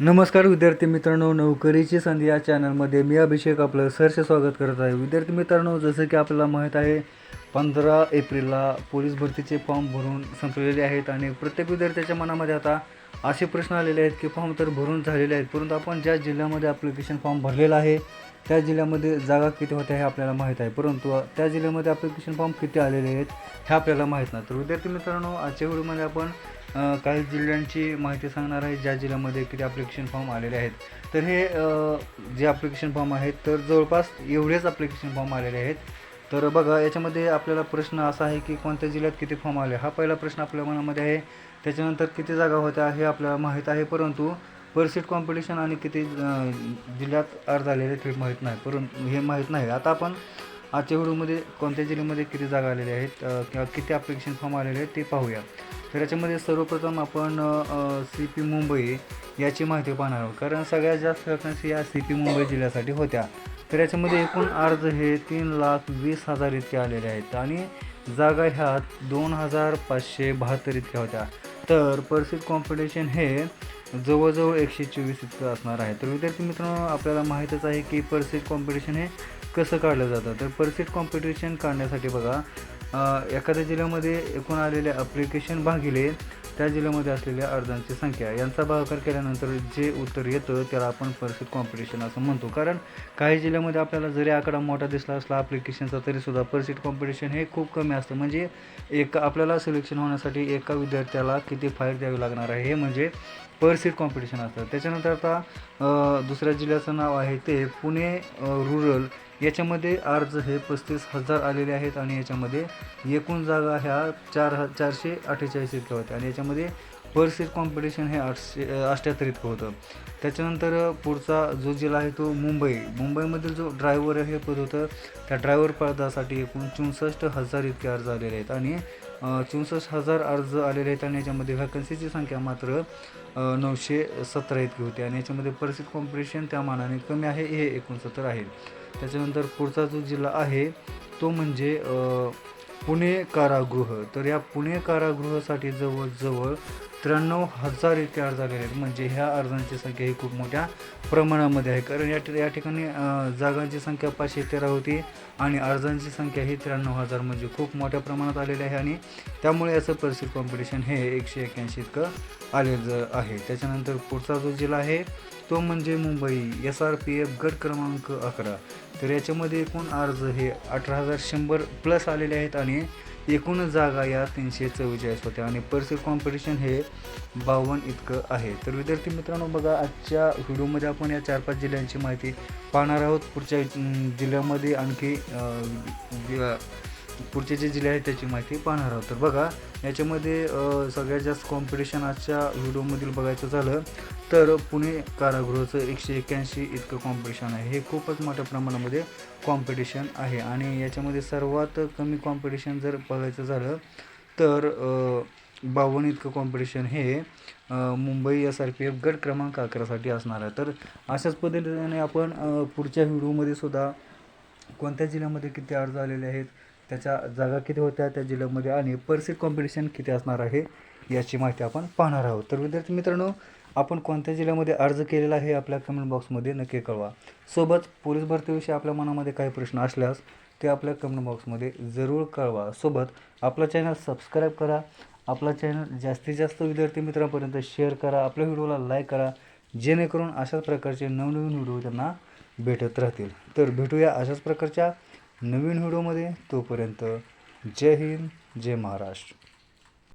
नमस्कार विद्यार्थी मित्रांनो नोकरीची संधी या चॅनलमध्ये मी अभिषेक आपलं सहर्ष स्वागत करत आहे. विद्यार्थी मित्रांनो जसं की आपल्याला माहीत आहे पंधरा एप्रिलला पोलीस भरतीचे फॉर्म भरून संपलेले आहेत आणि प्रत्येक विद्यार्थ्याच्या मनामध्ये आता असे प्रश्न आलेले आहेत की फॉर्म तर भरून झालेले आहेत परंतु आपण ज्या जिल्ह्यामध्ये ॲप्लिकेशन फॉर्म भरलेला आहे त्या जिल्ह्यामध्ये जागा किती होत्या हे आपल्याला माहीत आहे. परंतु त्या जिल्ह्यामध्ये ॲप्लिकेशन फॉर्म किती आलेले आहेत हे आपल्याला माहीत नाही. तर विद्यार्थी मित्रांनो आजच्या व्हिडिओमध्ये आपण काही जिल्ह्यांची माहिती सांगणार आहे. ज्या जिल्ह्यामध्ये किती ॲप्लिकेशन फॉर्म आलेले आहेत. तर हे जे ॲप्लिकेशन फॉर्म आहेत तर जवळपास एवढेच ॲप्लिकेशन फॉर्म आलेले आहेत. तर बघा याच्यामध्ये आपल्याला प्रश्न असा आहे की कोणत्या जिल्ह्यात किती फॉर्म आले? हा पहिला प्रश्न आपल्या मनामध्ये आहे. त्याच्यानंतर किती जागा होत्या हे आपल्याला माहीत आहे. परंतु परसीट कॉम्पिटिशन आणि किती जिल्ह्यात अर्ज आलेले ते माहीत नाही. परंतु हे माहीत नाही. आता आपण आजच्या व्हिडिओमध्ये कोणत्या जिल्ह्यामध्ये किती जागा आलेल्या आहेत किंवा किती ॲप्लिकेशन फॉर्म आलेले आहेत ते पाहूया. तर याच्यामध्ये सर्वप्रथम आपण सी पी मुंबई याची माहिती पाहणार आहोत. कारण सगळ्यात जास्त वॅकन्सी या सी पी मुंबई जिल्ह्यासाठी होत्या. तर याच्यामध्ये एकूण अर्ज हे तीन लाख वीस हजार इतके आलेले आहेत. आणि जागा ह्या दोन हजार पाचशे बहात्तर इतक्या होत्या. तर परसिट कॉम्पिटिशन हे जवळजवळ एकशे चोवीस इतकं असणार आहे. तर विद्यार्थी मित्रांनो आपल्याला माहीतच आहे की परसेट कॉम्पिटिशन हे कसं काढलं जातं? तर परसेट कॉम्पिटिशन काढण्यासाठी बघा एखाद्या जिल्ह्यामध्ये एकूण आलेले ॲप्लिकेशन भागिले त्या जिल्ह्यामध्ये असलेल्या अर्जांची संख्या. यांचा भागाकार केल्यानंतर जे उत्तर येतं त्याला आपण परसीट कॉम्पिटिशन असं म्हणतो. कारण काही जिल्ह्यामध्ये आपल्याला जरी आकडा मोठा दिसला असला ॲप्लिकेशनचा तरीसुद्धा परसीट कॉम्पिटिशन हे खूप कमी असतं. म्हणजे एक आपल्याला सिलेक्शन होण्यासाठी एका विद्यार्थ्याला किती फाईल द्यावी लागणार आहे हे म्हणजे पर सीट कॉम्पिटिशन असतं. त्याच्यानंतर आता दुसऱ्या जिल्ह्याचं नाव आहे ते पुणे रुरल याच्यामध्ये अर्ज हे पस्तीस हजार आलेले आहेत आणि याच्यामध्ये एकूण जागा ह्या चार ह चारशे अठ्ठेचाळीस इतक्या होत्या. आणि याच्यामध्ये पर सीट कॉम्पिटिशन हे आठशे अठ्ठ्याहत्तर इतकं होतं. त्याच्यानंतर पुढचा जो जिल्हा आहे तो मुंबई. मुंबईमधील जो ड्रायव्हर हे पद होतं त्या ड्रायव्हर पदासाठी एकूण चौसष्ट हजार इतके अर्ज आलेले आहेत. आणि चौसष्ट हजार अर्ज आलेले आहेत आणि याच्यामध्ये व्हॅकन्सीची संख्या मात्र नऊशे सतरा इतकी होती. आणि याच्यामध्ये परिस्थिती कॉम्पिटिशन त्या मानाने कमी आहे हे एकोणसत्तर आहे. त्याच्यानंतर पुढचा जो जिल्हा आहे तो म्हणजे पुणे कारागृह. तर या पुणे कारागृहासाठी जवळजवळ त्र्याण्णव हजार इतके अर्ज आलेले आहेत. म्हणजे ह्या अर्जांची संख्या ही खूप मोठ्या प्रमाणामध्ये आहे. कारण या या ठिकाणी जागांची संख्या पाचशे तेरा होती आणि अर्जांची संख्या ही त्र्याण्णव हजार म्हणजे खूप मोठ्या प्रमाणात आलेली आहे. आणि त्यामुळे याचं परिस्थिती कॉम्पिटिशन हे एकशे एक्याऐंशी इतकं आलेलं आहे. त्याच्यानंतर पुढचा जो जिल्हा आहे तो म्हणजे Mumbai. S R P F गट क्रमांक अकरा. तर याच्यामध्ये एकूण अर्ज हे अठरा हजार शंभर प्लस आलेले आहेत आणि एकूण जागा या तीनशे चव्वेचाळीस होत्या आणि परसिट कॉम्पिटिशन हे बावन्न इतकं आहे. तर विद्यार्थी मित्रांनो बघा आजच्या व्हिडिओमध्ये आपण या चार पाच जिल्ह्यांची माहिती पाहणार आहोत. पुढच्या जिल्ह्यामध्ये आणखी पुढचे जे जिल्हे आहेत त्याची माहिती पाहणार आहोत. तर बघा याच्यामध्ये सगळ्यात जास्त कॉम्पिटिशन आजच्या व्हिडिओमधील बघायचं झालं तर पुणे कारागृहाचं एकशे एक्याऐंशी इतकं कॉम्पिटिशन आहे. हे खूपच मोठ्या प्रमाणामध्ये कॉम्पिटिशन आहे. आणि याच्यामध्ये सर्वात कमी कॉम्पिटिशन जर बघायचं झालं तर बावन्न इतकं कॉम्पिटिशन हे Mumbai S R P F गट क्रमांक अकरासाठी असणार आहे. तर अशाच पद्धतीने आपण पुढच्या व्हिडिओमध्ये सुद्धा कोणत्या जिल्ह्यामध्ये किती अर्ज आलेले आहेत त्याच्या जागा किती होत्या त्या जिल्ह्यामध्ये आणि परसीट कॉम्पिटिशन किती असणार आहे याची माहिती आपण पाहणार आहोत. तर विद्यार्थी मित्रांनो आपण कोणत्या जिल्ह्यामध्ये अर्ज केलेला हे आपल्या कमेंट बॉक्समध्ये नक्की कळवा. सोबत पोलीस भरतीविषयी आपल्या मनामध्ये काही प्रश्न असल्यास ते आपल्या कमेंट बॉक्समध्ये जरूर कळवा. सोबत आपला चॅनल सबस्क्राईब करा. आपला चॅनल जास्तीत जास्त विद्यार्थी मित्रांपर्यंत शेअर करा. आपल्या व्हिडिओला लाईक करा. जेणेकरून अशाच प्रकारचे नवनवीन व्हिडिओ त्यांना भेटत राहतील. तर भेटूया अशाच प्रकारच्या नवीन व्हिडिओमध्ये. तोपर्यंत जय हिंद जय महाराष्ट्र.